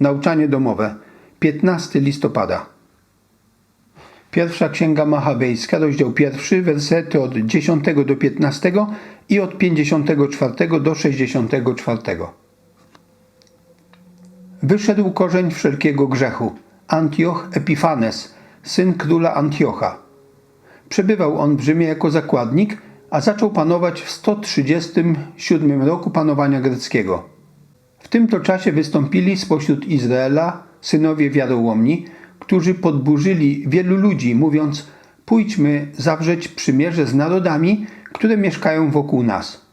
Nauczanie domowe. 15 listopada. Pierwsza Księga Machabejska, rozdział pierwszy, wersety od 10 do 15 i od 54 do 64. Wyszedł korzeń wszelkiego grzechu. Antioch Epifanes, syn króla Antiocha. Przebywał on w Rzymie jako zakładnik, a zaczął panować w 137 roku panowania greckiego. W tym to czasie wystąpili spośród Izraela synowie wiarołomni, którzy podburzyli wielu ludzi, mówiąc: Pójdźmy zawrzeć przymierze z narodami, które mieszkają wokół nas.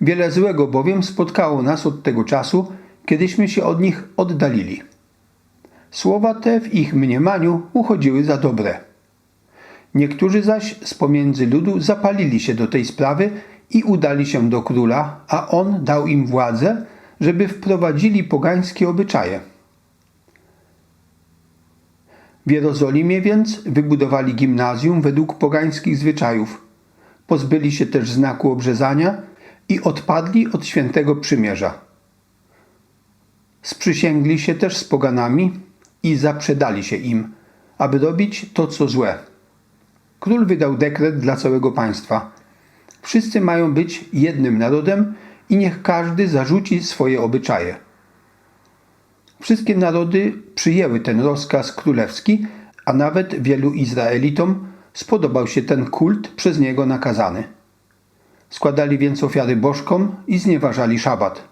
Wiele złego bowiem spotkało nas od tego czasu, kiedyśmy się od nich oddalili. Słowa te w ich mniemaniu uchodziły za dobre. Niektórzy zaś z pomiędzy ludu zapalili się do tej sprawy i udali się do króla, a on dał im władzę, żeby wprowadzili pogańskie obyczaje. W Jerozolimie więc wybudowali gimnazjum według pogańskich zwyczajów. Pozbyli się też znaku obrzezania i odpadli od świętego przymierza. Sprzysięgli się też z poganami i zaprzedali się im, aby robić to, co złe. Król wydał dekret dla całego państwa. Wszyscy mają być jednym narodem i niech każdy zarzuci swoje obyczaje. Wszystkie narody przyjęły ten rozkaz królewski, a nawet wielu Izraelitom spodobał się ten kult przez niego nakazany. Składali więc ofiary bożkom i znieważali szabat.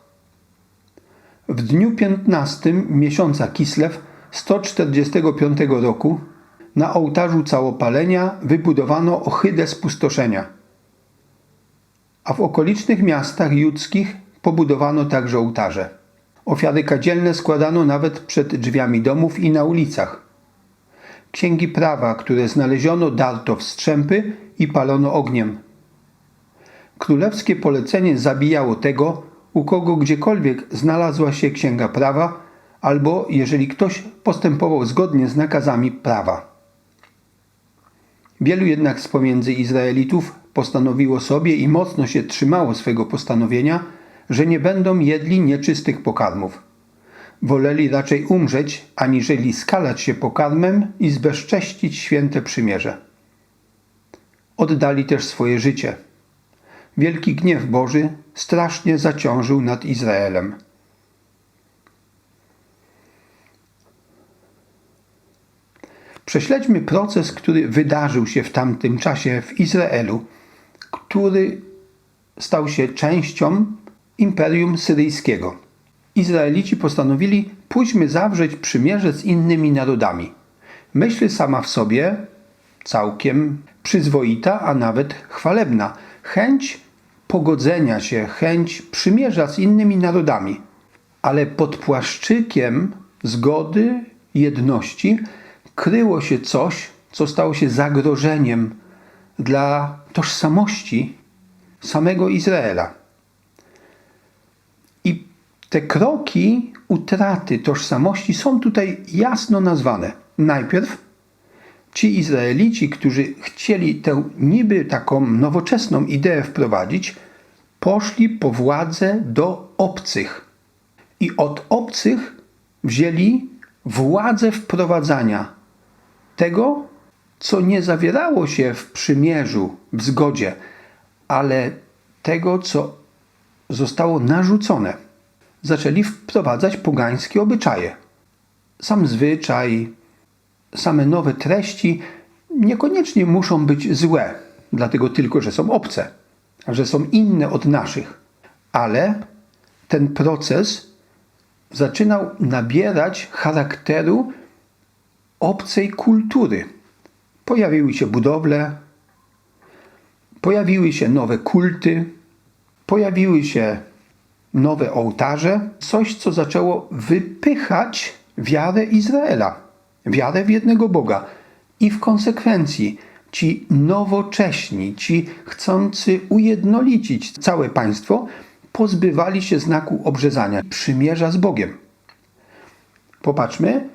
W dniu 15 miesiąca Kislew 145 roku na ołtarzu całopalenia wybudowano ohydę spustoszenia. A w okolicznych miastach judzkich pobudowano także ołtarze. Ofiary kadzielne składano nawet przed drzwiami domów i na ulicach. Księgi prawa, które znaleziono, darto w strzępy i palono ogniem. Królewskie polecenie zabijało tego, u kogo gdziekolwiek znalazła się księga prawa, albo jeżeli ktoś postępował zgodnie z nakazami prawa. Wielu jednak z pomiędzy Izraelitów postanowiło sobie i mocno się trzymało swego postanowienia, że nie będą jedli nieczystych pokarmów. Woleli raczej umrzeć, aniżeli skalać się pokarmem i zbezcześcić święte przymierze. Oddali też swoje życie. Wielki gniew Boży strasznie zaciążył nad Izraelem. Prześledźmy proces, który wydarzył się w tamtym czasie w Izraelu, który stał się częścią Imperium Syryjskiego. Izraelici postanowili, pójdźmy zawrzeć przymierze z innymi narodami. Myśl sama w sobie całkiem przyzwoita, a nawet chwalebna. Chęć pogodzenia się, chęć przymierza z innymi narodami. Ale pod płaszczykiem zgody, jedności kryło się coś, co stało się zagrożeniem dla tożsamości samego Izraela. I te kroki utraty tożsamości są tutaj jasno nazwane. Najpierw ci Izraelici, którzy chcieli tę niby taką nowoczesną ideę wprowadzić, poszli po władzę do obcych. I od obcych wzięli władzę wprowadzania tego, co nie zawierało się w przymierzu, w zgodzie, ale tego, co zostało narzucone. Zaczęli wprowadzać pogańskie obyczaje. Sam zwyczaj, same nowe treści niekoniecznie muszą być złe, dlatego tylko, że są obce, że są inne od naszych. Ale ten proces zaczynał nabierać charakteru obcej kultury. Pojawiły się budowle, pojawiły się nowe kulty, pojawiły się nowe ołtarze, coś, co zaczęło wypychać wiarę Izraela, wiarę w jednego Boga. I w konsekwencji ci nowocześni, ci chcący ujednolicić całe państwo, pozbywali się znaku obrzezania, przymierza z Bogiem. Popatrzmy,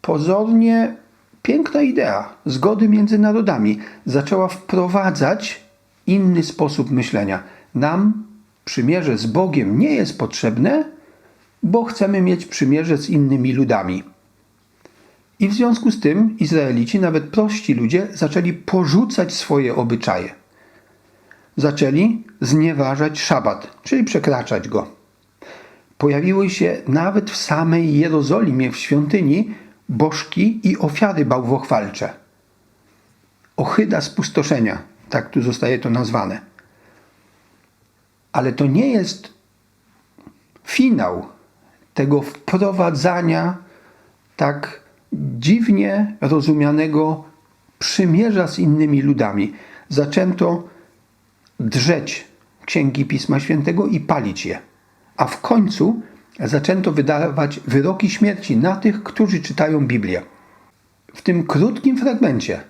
pozornie piękna idea zgody między narodami zaczęła wprowadzać inny sposób myślenia. Nam przymierze z Bogiem nie jest potrzebne, bo chcemy mieć przymierze z innymi ludami. I w związku z tym Izraelici, nawet prości ludzie, zaczęli porzucać swoje obyczaje. Zaczęli znieważać szabat, czyli przekraczać go. Pojawiły się nawet w samej Jerozolimie, w świątyni, bożki i ofiary bałwochwalcze. Ochyda spustoszenia, tak tu zostaje to nazwane. Ale to nie jest finał tego wprowadzania tak dziwnie rozumianego przymierza z innymi ludami. Zaczęto drzeć księgi Pisma Świętego i palić je. A w końcu zaczęto wydawać wyroki śmierci na tych, którzy czytają Biblię. W tym krótkim fragmencie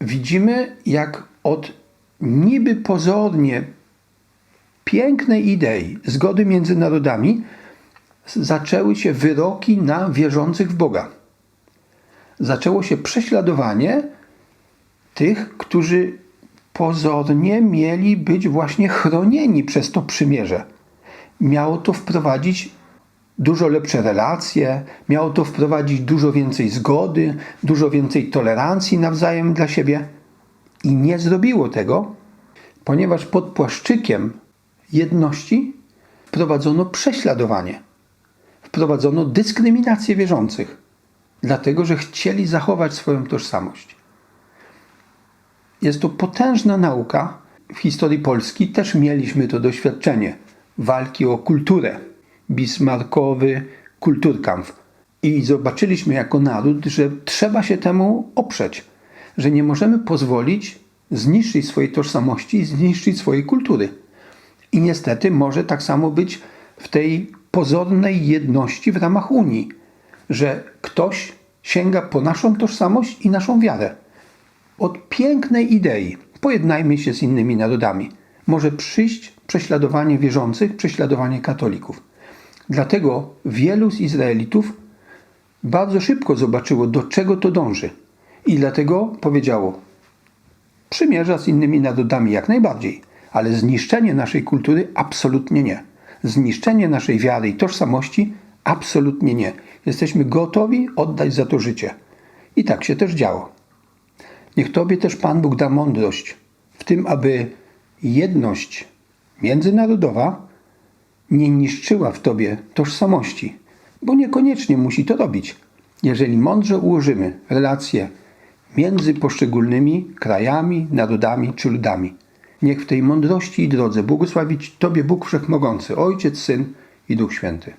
widzimy, jak od niby pozornie pięknej idei zgody między narodami zaczęły się wyroki na wierzących w Boga. Zaczęło się prześladowanie tych, którzy pozornie mieli być właśnie chronieni przez to przymierze. Miało to wprowadzić dużo lepsze relacje, miało to wprowadzić dużo więcej zgody, dużo więcej tolerancji nawzajem dla siebie. I nie zrobiło tego, ponieważ pod płaszczykiem jedności wprowadzono prześladowanie, wprowadzono dyskryminację wierzących, dlatego że chcieli zachować swoją tożsamość. Jest to potężna nauka. W historii Polski też mieliśmy to doświadczenie walki o kulturę, Bismarckowy Kulturkampf. I zobaczyliśmy jako naród, że trzeba się temu oprzeć, że nie możemy pozwolić zniszczyć swojej tożsamości i zniszczyć swojej kultury. I niestety może tak samo być w tej pozornej jedności w ramach Unii, że ktoś sięga po naszą tożsamość i naszą wiarę. Od pięknej idei pojednajmy się z innymi narodami. Może przyjść prześladowanie wierzących, prześladowanie katolików. Dlatego wielu z Izraelitów bardzo szybko zobaczyło, do czego to dąży. I dlatego powiedziało: Przymierza z innymi narodami jak najbardziej, ale zniszczenie naszej kultury absolutnie nie. Zniszczenie naszej wiary i tożsamości absolutnie nie. Jesteśmy gotowi oddać za to życie. I tak się też działo. Niech Tobie też Pan Bóg da mądrość w tym, aby jedność międzynarodowa nie niszczyła w Tobie tożsamości, bo niekoniecznie musi to robić, jeżeli mądrze ułożymy relacje między poszczególnymi krajami, narodami czy ludami. Niech w tej mądrości i drodze błogosławić Tobie Bóg Wszechmogący, Ojciec, Syn i Duch Święty.